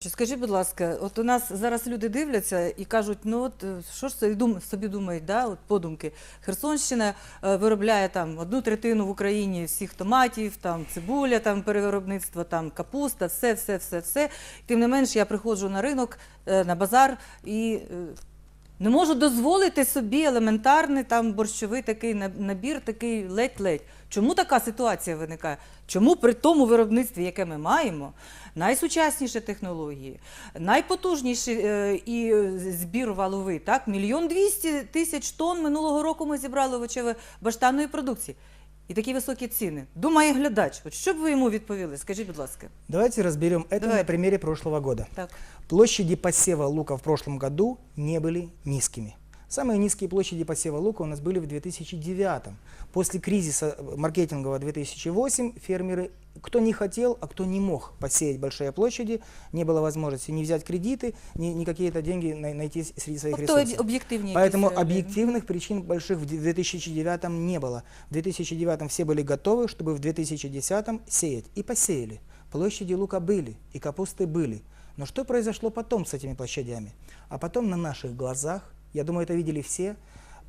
Скажіть, будь ласка, от у нас зараз люди дивляться і кажуть, ну от е, що ж це дум, собі думають, да, от подумки. Херсонщина е, виробляє там одну третину в Україні всіх томатів, там цибуля, там перевиробництво, там капуста, все, все, все, все. Тим не менш, я приходжу на ринок, е, на базар і не можу дозволити собі елементарний там борщовий такий набір, такий ледь-ледь. Чому така ситуація виникає? Чому при тому виробництві, яке ми маємо, найсучасніші технології, найпотужніший е, і е, збір валовий, так? Мільйон двісті тисяч тонн минулого року ми зібрали овочево-баштанної продукції. І такі високі ціни. Думає глядач. От що б ви йому відповіли? Скажіть, будь ласка. Давайте разберем это Давай. на примере прошлого года. Так. Площади посева лука в прошлом году не были низкими. Самые низкие площади посева лука у нас были в 2009. После кризиса э, маркетингового 2008 фермеры, кто не хотел, а кто не мог посеять большие площади, не было возможности не взять кредиты, ни, ни какие-то деньги най- найти среди своих Тобто ресурсов. об'єктивні Поэтому якісь реалії. объективных причин больших в 2009 не было. В 2009 все были готовы, чтобы в 2010 сеять. И посеяли. Площади лука были, и капусты были. Но что произошло потом с этими площадями? А потом на наших глазах, я думаю, это видели все,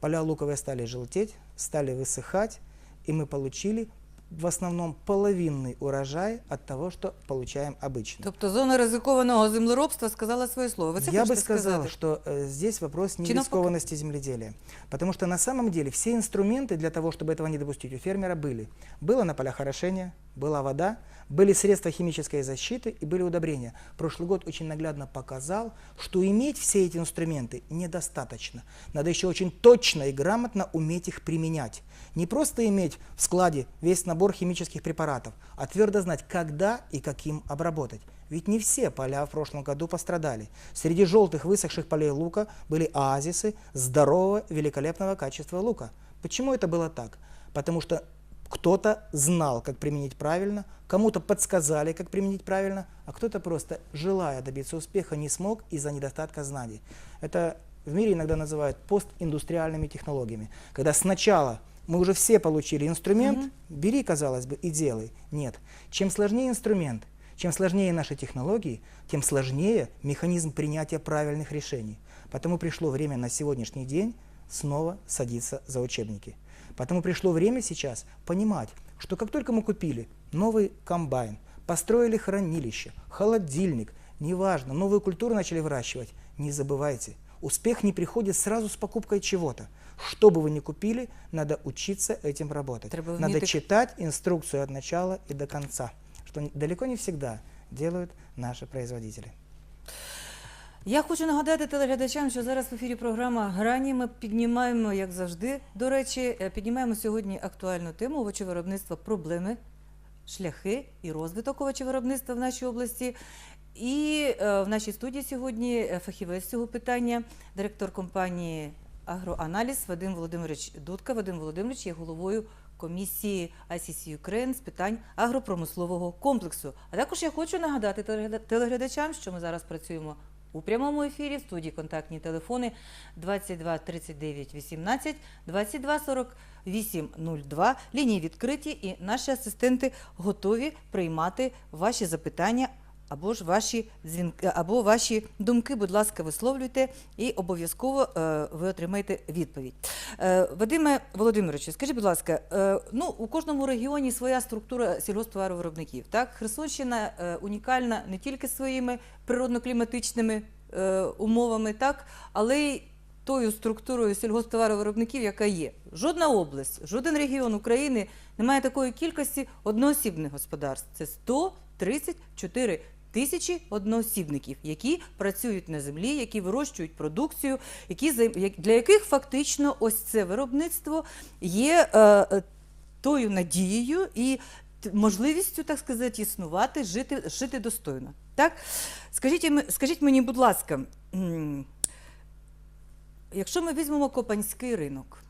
поля луковые стали желтеть, стали высыхать, и мы получили в основном половинный урожай от того, что получаем обычно. Тобто зона ризикованого землеробства сказала своє слово. Ви це Я бы хочете сказал, сказати? что э, здесь вопрос не Чи навпаки? рискованности земледелия. Потому что на самом деле все инструменты для того, чтобы этого не допустить, у фермера были. Было на полях орошение, была вода, были средства химической защиты и были удобрения. Прошлый год очень наглядно показал, что иметь все эти инструменты недостаточно. Надо еще очень точно и грамотно уметь их применять. Не просто иметь в складе весь набор химических препаратов, а твердо знать, когда и каким обработать. Ведь не все поля в прошлом году пострадали. Среди желтых высохших полей лука были оазисы здорового, великолепного качества лука. Почему это было так? Потому что кто-то знал, как применить правильно, кому-то подсказали, как применить правильно, а кто-то просто, желая добиться успеха, не смог из-за недостатка знаний. Это в мире иногда называют постиндустриальными технологиями. Когда сначала мы уже все получили инструмент, бери, казалось бы, и делай. Нет. Чем сложнее инструмент, чем сложнее наши технологии, тем сложнее механизм принятия правильных решений. Потому пришло время на сегодняшний день снова садиться за учебники. Потому пришло время сейчас понимать, что как только мы купили новый комбайн, построили хранилище, холодильник, неважно, новую культуру начали выращивать, не забывайте, успех не приходит сразу с покупкой чего-то. Что бы вы ни купили, надо учиться этим работать. Треба Надо читать инструкцию от начала и до конца, что далеко не всегда делают наши производители. Я хочу нагадати телеглядачам, що зараз в ефірі програма Грані. Ми піднімаємо, як завжди, до речі, е, піднімаємо сьогодні актуальну тему овочевиробництва, проблеми, шляхи і розвиток овочевиробництва в нашій області. І е, в нашій студії сьогодні е, фахівець цього питання, директор компанії Агроаналіз Вадим Володимирович Дудка. Вадим Володимирович є головою комісії ICC Ukraine з питань агропромислового комплексу. А також я хочу нагадати телеглядачам, що ми зараз працюємо у прямому ефірі в студії контактні телефони 22 39 18, 22 48 02. Лінії відкриті, і наші асистенти готові приймати ваші запитання. Або ж ваші дзвінки, або ваші думки, будь ласка, висловлюйте, і обов'язково е, ви отримаєте відповідь. Е, Вадиме Володимировичу, скажіть, будь ласка, е, ну у кожному регіоні своя структура сільгосптоваровиробників. Так, Херсонщина е, унікальна не тільки своїми природно-кліматичними е, умовами, так, але й тою структурою сільгосптоваровиробників, яка є. Жодна область, жоден регіон України не має такої кількості одноосібних господарств. Це 134 тисячі одноосібників, які працюють на землі, які вирощують продукцію, які для яких фактично ось це виробництво є е, е, тою надією і можливістю, так сказати, існувати, жити, жити достойно. Так? Скажіть, скажіть мені, будь ласка, якщо ми візьмемо Копанський ринок,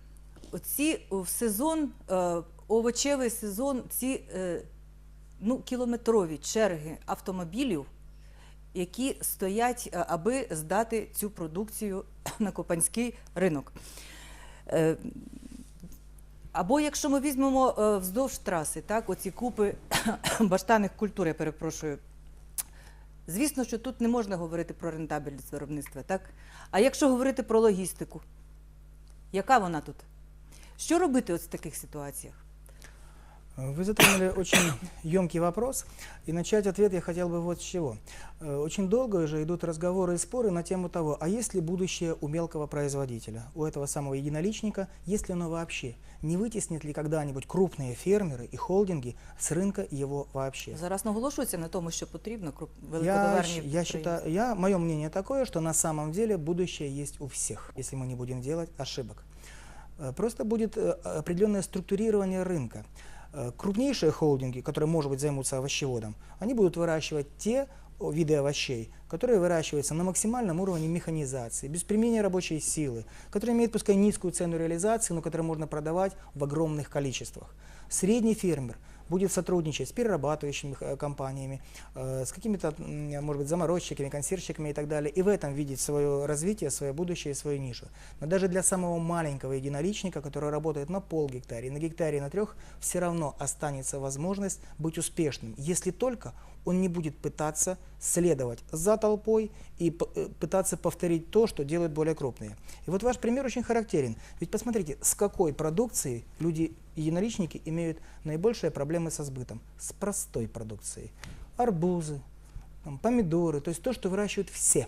оці в сезон, е, овочевий сезон, ці е, ну, кілометрові черги автомобілів, які стоять, е, аби здати цю продукцію на Копанський ринок. Е, Або якщо ми візьмемо е, вздовж траси, так, оці купи баштанних культур, я перепрошую, Звісно, що тут не можна говорити про рентабельність виробництва, так? А якщо говорити про логістику, яка вона тут? Що робити от в таких ситуаціях? Вы затронули очень емкий вопрос, и начать ответ я хотел бы вот с чего. Э, Очень долго уже идут разговоры и споры на тему того, а есть ли будущее у мелкого производителя, у этого самого единоличника, есть ли оно вообще, не вытеснит ли когда-нибудь крупные фермеры и холдинги с рынка его вообще. Зараз наголошується на тому, що потрібно круп- Я, великотоварні щ- я підприємства. считаю, я, мое мнение такое, что на самом деле будущее есть у всех, если мы не будем делать ошибок. Э, Просто будет э, определенное структурирование рынка. Э, Крупнейшие холдинги, которые, может быть, займутся овощеводом, они будут выращивать те виды овощей, которые выращиваются на максимальном уровне механизации, без применения рабочей силы, которые имеют пускай низкую цену реализации, но которые можно продавать в огромных количествах. Средний фермер будет сотрудничать с перерабатывающими э, компаниями, э, с какими-то, может быть, заморозчиками, консервщиками и так далее, и в этом видеть свое развитие, свое будущее свою нишу. Но даже для самого маленького единоличника, который работает на пол гектаре, на гектаре, на трех, все равно останется возможность быть успешным, если только он не будет пытаться следовать за толпой и э, пытаться повторить то, что делают более крупные. И вот ваш пример очень характерен. Ведь посмотрите, с какой продукцией люди, единоличники, имеют наибольшие проблемы со сбытом. С простой продукцией. Арбузы, там, помидоры, то есть то, что выращивают все.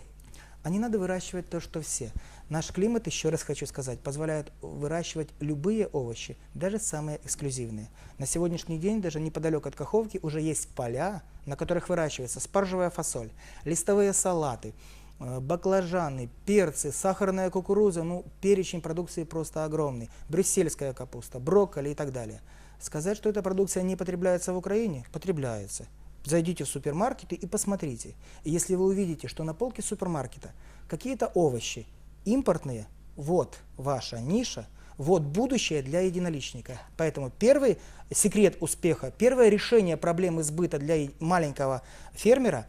А не надо выращивать то, что все. Наш климат, еще раз хочу сказать, позволяет выращивать любые овощи, даже самые эксклюзивные. На сегодняшний день, даже неподалеку от Каховки, уже есть поля, на которых выращивается спаржевая фасоль, листовые салаты, баклажаны, перцы, сахарная кукуруза, ну, перечень продукции просто огромный, брюссельская капуста, брокколи и так далее. Сказать, что эта продукция не потребляется в Украине, потребляется. Зайдите в супермаркеты и посмотрите. Если вы увидите, что на полке супермаркета какие-то овощи импортные, вот ваша ниша, вот будущее для единоличника. Поэтому первый секрет успеха, первое решение проблемы сбыта для маленького фермера,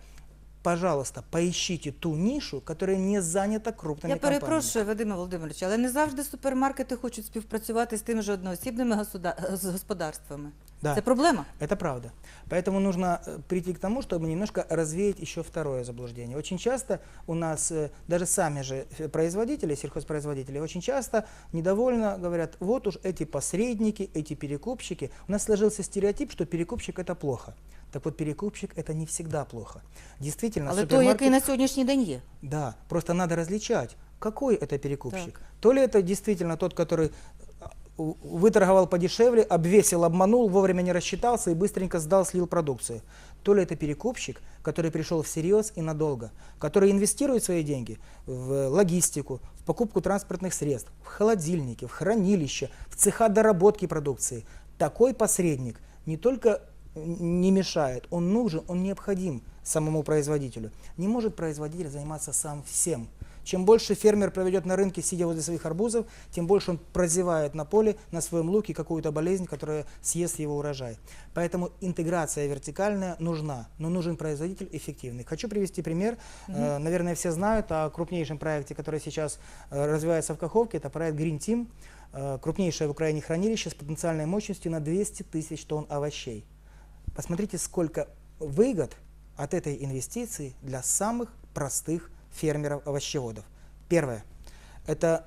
пожалуйста, поищите ту нишу, которая не занята крупными Я компаниями. перепрошую, Вадиме Володимировичу, але не завжди супермаркети хочуть співпрацювати з тими ж одноосібними господарствами. Да. Це проблема. Это правда. Поэтому нужно э, прийти к тому, чтобы немножко развеять еще второе заблуждение. Очень часто у нас э, даже сами же э, производители, сельхозпроизводители, очень часто недовольно говорят, вот уж эти посредники, эти перекупщики. У нас сложился стереотип, что перекупщик это плохо. Так вот, перекупщик это не всегда плохо. Действительно, Але той, супермаркет- який на сьогоднішній день є. да, просто надо различать, какой это перекупщик. То ли это действительно тот, который а, у- выторговал подешевле, обвесил, обманул, вовремя не рассчитался и быстренько сдал, слил продукцию. То ли это перекупщик, который пришел всерьез и надолго, который инвестирует свои деньги в логистику, в покупку транспортных средств, в холодильники, в хранилища, в цеха доработки продукции. Такой посредник не только не мешает, он нужен, он необходим самому производителю. Не может производитель заниматься сам всем. Чем больше фермер проведет на рынке, сидя возле своих арбузов, тем больше он прозевает на поле, на своем луке какую-то болезнь, которая съест его урожай. Поэтому интеграция вертикальная нужна, но нужен производитель эффективный. Хочу привести пример. Э, Наверное, все знают о крупнейшем проекте, который сейчас э, развивается в Каховке. Это проект Green Team, э, крупнейшее в Украине хранилище с потенциальной мощностью на 200 тысяч тонн овощей. Посмотрите, сколько выгод от этой инвестиции для самых простых фермеров-овощеводов. Первое – это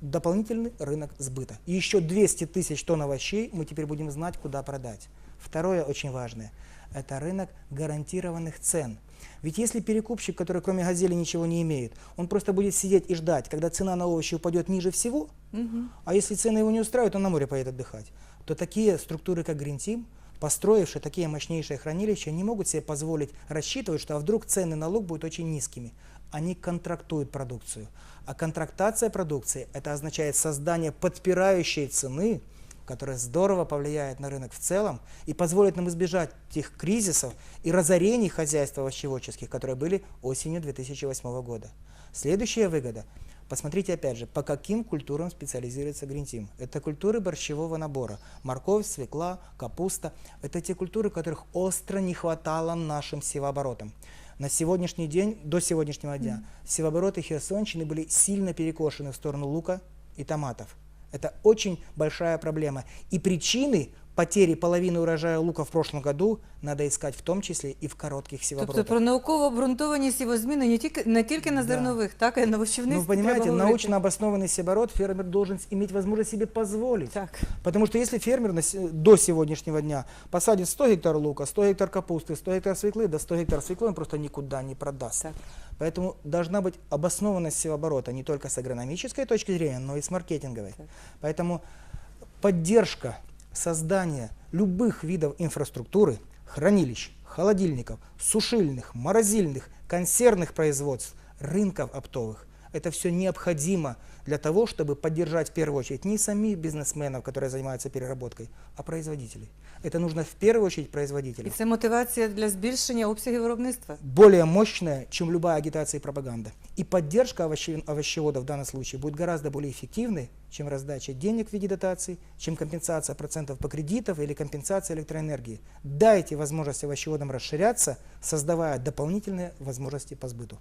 дополнительный рынок сбыта. И еще 200 тысяч тонн овощей мы теперь будем знать, куда продать. Второе очень важное – это рынок гарантированных цен. Ведь если перекупщик, который кроме газели ничего не имеет, он просто будет сидеть и ждать, когда цена на овощи упадет ниже всего, Угу. а если цены его не устраивают, он на море поедет отдыхать, то такие структуры, как Green Team, построившие такие мощнейшие хранилища, не могут себе позволить рассчитывать, что а вдруг цены на лук будут очень низкими. Они контрактуют продукцию. А контрактация продукции – это означает создание подпирающей цены, которая здорово повлияет на рынок в целом и позволит нам избежать тех кризисов и разорений хозяйств овощеводческих, которые были осенью 2008 года. Следующая выгода – Посмотрите опять же, по каким культурам специализируется Team. Это культуры борщевого набора. Морковь, свекла, капуста. Это те культуры, которых остро не хватало нашим севооборотам. На сегодняшний день, до сегодняшнего дня, севообороты Херсонщины были сильно перекошены в сторону лука и томатов. Это очень большая проблема. И причины потери половины урожая лука в прошлом году надо искать в том числе и в коротких Тобто сівоборотах. про науково обґрунтовані сівозміни не тільки не тільки на Да. зернових, так і на вощівництві. Ну, понимаете, треба говорити. научно обоснованный севоборот фермер должен иметь возможность себе позволить. Так. Потому что если фермер на се- до сегодняшнего дня посадит 100 гектар лука, 100 гектар капусты, 100 гектар свеклы, да 100 гектар свеклы он просто никуда не продаст. Так. Поэтому должна быть обоснованность севооборота не только с агрономической точки зрения, но и с маркетинговой. Так. Поэтому поддержка создания любых видов инфраструктуры, хранилищ, холодильников, сушильных, морозильных, консервных производств, рынков оптовых, это все необходимо для того, чтобы поддержать в первую очередь не самих бизнесменов, которые занимаются переработкой, а производителей. Это нужно в первую очередь І производителям. це мотивація для збільшення обсягів виробництва. более мощная, чем любая агитация и пропаганда. И поддержка овощи- овощеводов в данном случае будет гораздо более эффективной, чем раздача денег в виде дотаций, чем компенсация процентов по кредитам или компенсация электроэнергии. Дайте возможность овощеводам расширяться, создавая дополнительные возможности по сбыту.